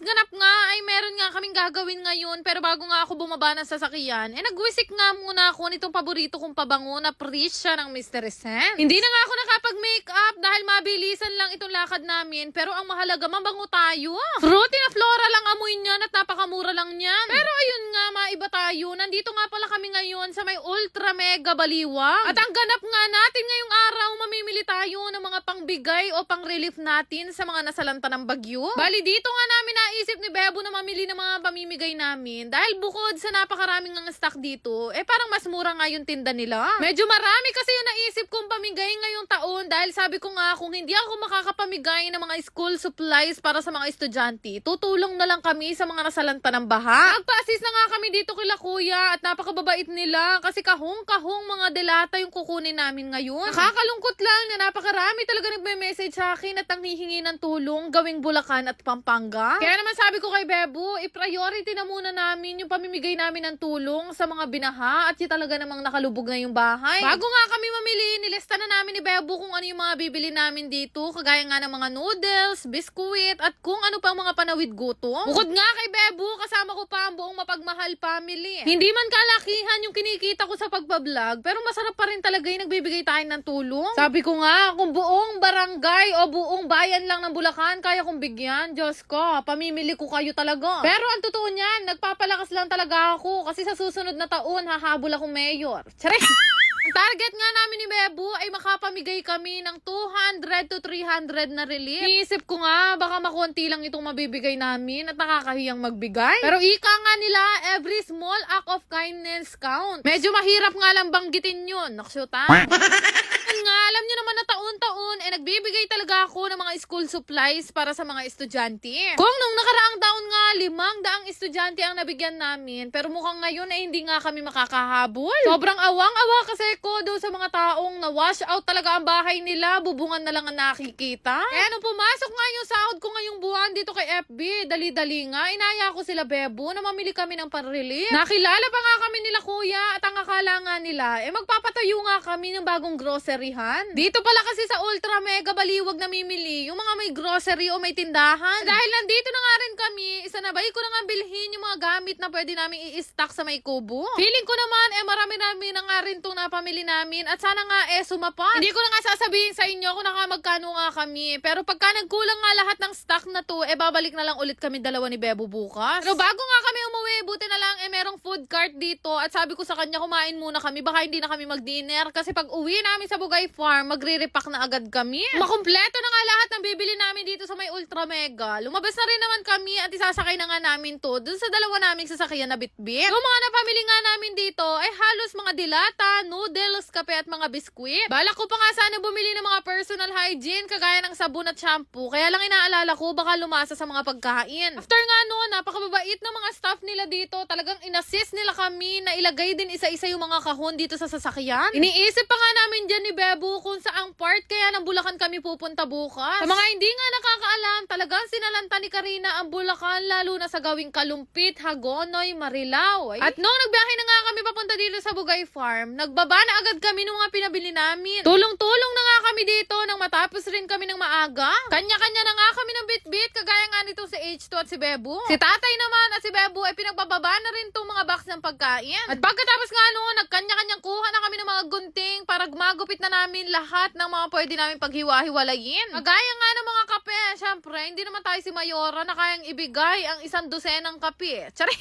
ganap nga ay meron nga kaming gagawin ngayon pero bago nga ako bumaba ng sasakyan, eh nagwisik nga muna ako nitong paborito kong pabango na Prisha ng Mr. Sen. Hindi na nga ako nakapag-makeup dahil mabilisan lang itong lakad namin pero ang mahalaga mabango tayo. Fruity na flora lang amoy niyan at napakamura lang niyan. Pero ayun nga, maiba tayo. Nandito nga pala kami ngayon sa may ultra mega baliwang. At ang ganap nga natin ngayong araw, mamimili tayo ng mga pangbigay o pang relief natin sa mga nasalanta ng bagyo. Bali dito nga namin naisip ni Bebo na mamili ng mga pamimigay namin dahil bukod sa napakaraming ng stock dito, eh parang mas mura nga yung tinda nila. Medyo marami kasi yung naisip kong pamigay ngayong taon dahil sabi ko nga kung hindi ako makakapamigay ng mga school supplies para sa mga estudyante, tutulong na lang kami sa mga nasalanta ng baha. Nagpa-assist na nga kami dito kila kuya at napakababait nila kasi kahong-kahong mga delata yung kukunin namin ngayon. Nakakalungkot lang na napakarami talaga nagme-message sa akin at ang hihingi ng tulong gawing Bulacan at Pampanga. Kaya naman sabi ko kay Bebo, i-priority na muna namin yung pamimigay namin ng tulong sa mga binaha at yung talaga namang nakalubog na yung bahay. Bago nga kami mamili, nilista na namin ni Bebo kung ano yung mga bibili namin dito, kagaya nga ng mga noodles, biskuit, at kung ano pang mga panawid gutom. Bukod nga kay Bebo, kasama ko pa ang buong mapagmahal family. Hindi man kalakihan yung kinikita ko sa pagbablog, pero masarap pa rin talaga yung nagbibigay tayo ng tulong. Sabi ko nga, kung buong barangay o buong bayan lang ng Bulacan, kaya kong bigyan, Diyos ko, pamimili ko kayo talaga. Pero ang totoo niyan, nagpapalakas lang talaga ako kasi sa susunod na taon, hahabol akong mayor. Charing! Ang target nga namin ni Bebo ay makapamigay kami ng 200 to 300 na relief. Iisip ko nga, baka makonti lang itong mabibigay namin at nakakahiyang magbigay. Pero ika nga nila, every small act of kindness count. Medyo mahirap nga lang banggitin yun. Naksyuta. Nga, alam nyo naman na taon-taon, eh nagbibigay talaga ako ng mga school supplies para sa mga estudyante. Kung nung nakaraang taon nga, limang daang estudyante ang nabigyan namin, pero mukhang ngayon eh hindi nga kami makakahabol. Sobrang awang-awa kasi ko doon sa mga taong na-wash out talaga ang bahay nila, bubungan na lang ang nakikita. Eh nung pumasok nga yung sahod ko ngayong buwan dito kay FB, dali-dali nga, inaya ko sila Bebo na mamili kami ng panrelief. Nakilala pa nga kami nila kuya at ang akala nga nila, eh magpapatayo nga kami ng bagong groceryhan. Dito pala kasi sa ultra mega baliwag namimili yung mga may grocery o may tindahan. Dahil nandito na nga rin kami, isanabay ko na nga bilhin yung mga gamit na pwede namin i-stock sa may kubo. Feeling ko naman, eh marami-rami na nga rin itong napamili namin at sana nga eh sumapat. Hindi ko na nga sasabihin sa inyo kung naka magkano nga kami. Pero pagka nagkulang nga lahat ng stock na to, eh babalik na lang ulit kami dalawa ni Bebo bukas. Pero bago nga kami umuwi, buti na lang eh merong food cart dito at sabi ko sa kanya kumain muna kami baka hindi na kami mag-dinner kasi pag uwi namin sa Bugay Farm, magre-repack na agad kami. Makumpleto na nga lahat ng bibili namin dito sa may Ultra Mega. Lumabas na rin naman kami at isasakay na nga namin to dun sa dalawa naming sasakyan na bitbit. Yung mga napamili nga namin dito ay halos mga dilata, noodles, kape at mga biskwit. Balak ko pa nga sana bumili ng mga personal hygiene kagaya ng sabon at shampoo. Kaya lang inaalala ko baka lumasa sa mga pagkain. After nga noon, napakababait ng mga staff nila dito. Talagang inassist nila kami na ilagay din isa-isa yung mga kahon dito sa sasakyan. Iniisip pa nga namin dyan ni Bebo kung saang part kaya ng Bulacan kami pupunta bukas. Sa mga hindi nga nakakaalam, talagang sinalanta ni Karina ang Bulacan lalo na sa gawing Kalumpit, Hagonoy, Marilao. At nung nagbiyahe na nga kami papunta dito sa Bugay Farm, nagbaba na agad kami ng mga pinabili namin. Tulong-tulong na nga kami dito nang matapos rin kami ng maaga. Kanya-kanya na nga kami ng bit-bit kagaya nga nito si H2 at si Bebo. Si tatay naman at si Bebo ay pinagbababa na rin tong mga box ng pagkain. At pagkatapos nga noon, nagkanya-kanyang kuha na kami ng mga gunting para gumagupit na namin lahat ng mga pwede namin paghiwa-hiwalayin. Kagaya nga ng mga kape, syempre, hindi naman tayo si Mayora na kayang ibigay ang isang dosenang kape. Tsari!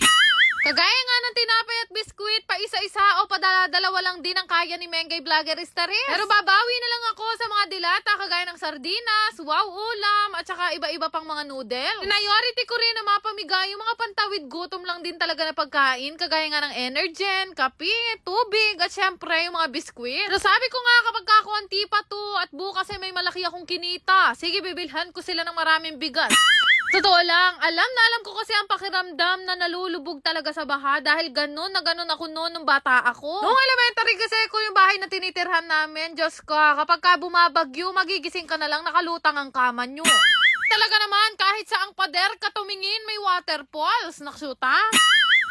Kagaya nga ng tinapay at biskwit, pa isa-isa o padala-dalawa lang din ang kaya ni Mengay Vloggerista rin. Pero babawi na lang ako sa mga dilata kagaya ng sardinas, wow ulam, at saka iba-iba pang mga noodle. Priority ko rin na mapamigay yung mga pantawid gutom lang din talaga na pagkain, kagaya nga ng Energen, kape, tubig, at syempre yung mga biskwit. Pero sabi ko nga kapag ako pa to at bukas ay may malaki akong kinita, sige bibilhan ko sila ng maraming bigas. Totoo lang, alam na alam ko kasi ang pakiramdam na nalulubog talaga sa baha dahil ganun na ganun ako noon nung bata ako. Nung elementary kasi ko yung bahay na tinitirhan namin, Diyos ko, kapag ka bumabagyo, magigising ka na lang nakalutang ang kama nyo. Talaga naman, kahit sa ang pader ka tumingin, may waterfalls. Naksuta.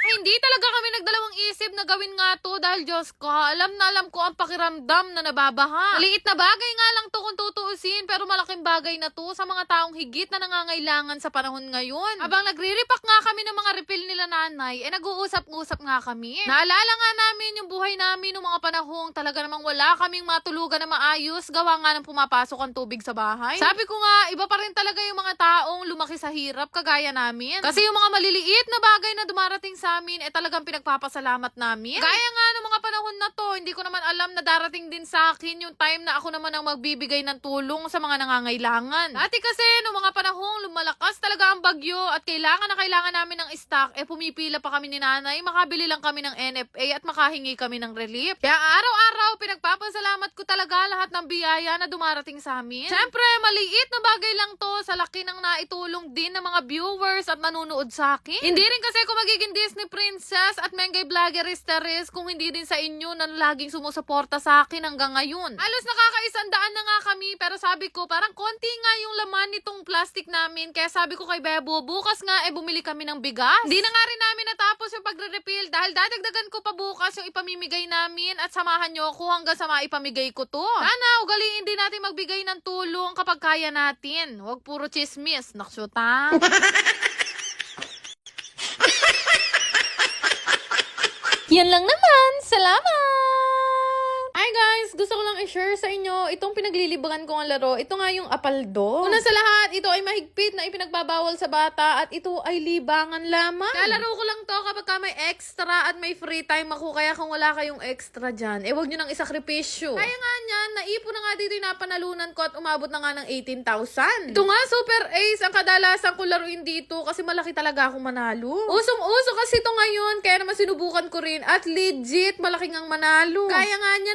Ay, hindi talaga kami nagdalawang isip na gawin nga to dahil Diyos ko, alam na alam ko ang pakiramdam na nababaha. Maliit na bagay nga lang to kung tutuusin pero malaking bagay na to sa mga taong higit na nangangailangan sa panahon ngayon. Habang nagre-repack nga kami ng mga refill nila nanay, eh nag-uusap-usap nga kami. Naalala nga namin yung buhay namin noong mga panahong talaga namang wala kaming matulugan na maayos, gawa nga ng pumapasok ang tubig sa bahay. Sabi ko nga, iba pa rin talaga yung mga taong lumaki sa hirap kagaya namin. Kasi yung mga maliliit na bagay na dumarating sa amin, eh talagang pinagpapasalamat namin. Gaya nga ng mga panahon na to, hindi ko naman alam na darating din sa akin yung time na ako naman ang magbibigay ng tulong sa mga nangangailangan. Dati kasi, noong mga panahong lumalakas talaga ang bagyo at kailangan na kailangan namin ng stock, eh pumipila pa kami ni nanay, makabili lang kami ng NFA at makahingi kami ng relief. Kaya araw-araw, pinagpapasalamat ko talaga lahat ng biyaya na dumarating sa amin. Siyempre, maliit na bagay lang to sa laki ng naitulong din ng mga viewers at nanonood sa akin. Hindi rin kasi ako magiging Disney princess at mengay vloggeris teres kung hindi din sa inyo na laging sumusuporta sa akin hanggang ngayon. Halos nakakaisandaan na nga kami pero sabi ko parang konti nga yung laman nitong plastic namin kaya sabi ko kay Bebo bukas nga eh bumili kami ng bigas. Hindi na nga rin namin natapos yung pagre-refill dahil dadagdagan ko pa bukas yung ipamimigay namin at samahan nyo ako hanggang sa maipamigay ko to. Sana ugaliin din natin magbigay ng tulong kapag kaya natin. Huwag puro chismis. Naksyuta. Yan lang naman. Salamat! Guys! Gusto ko lang i-share sa inyo itong pinaglilibangan ko ang laro. Ito nga yung apaldo. Una sa lahat, ito ay mahigpit na ipinagbabawal sa bata at ito ay libangan lamang. Kalaro ko lang to kapag ka may extra at may free time ako. Kaya kung wala kayong extra dyan, eh wag nyo nang isakripisyo. Kaya nga niyan, naipon na nga dito yung napanalunan ko at umabot na nga ng 18,000. Ito nga, super ace ang kadalasan ko laruin dito kasi malaki talaga akong manalo. Usong-uso kasi ito ngayon, kaya naman sinubukan ko rin at legit malaking ang manalo. Kaya nga niya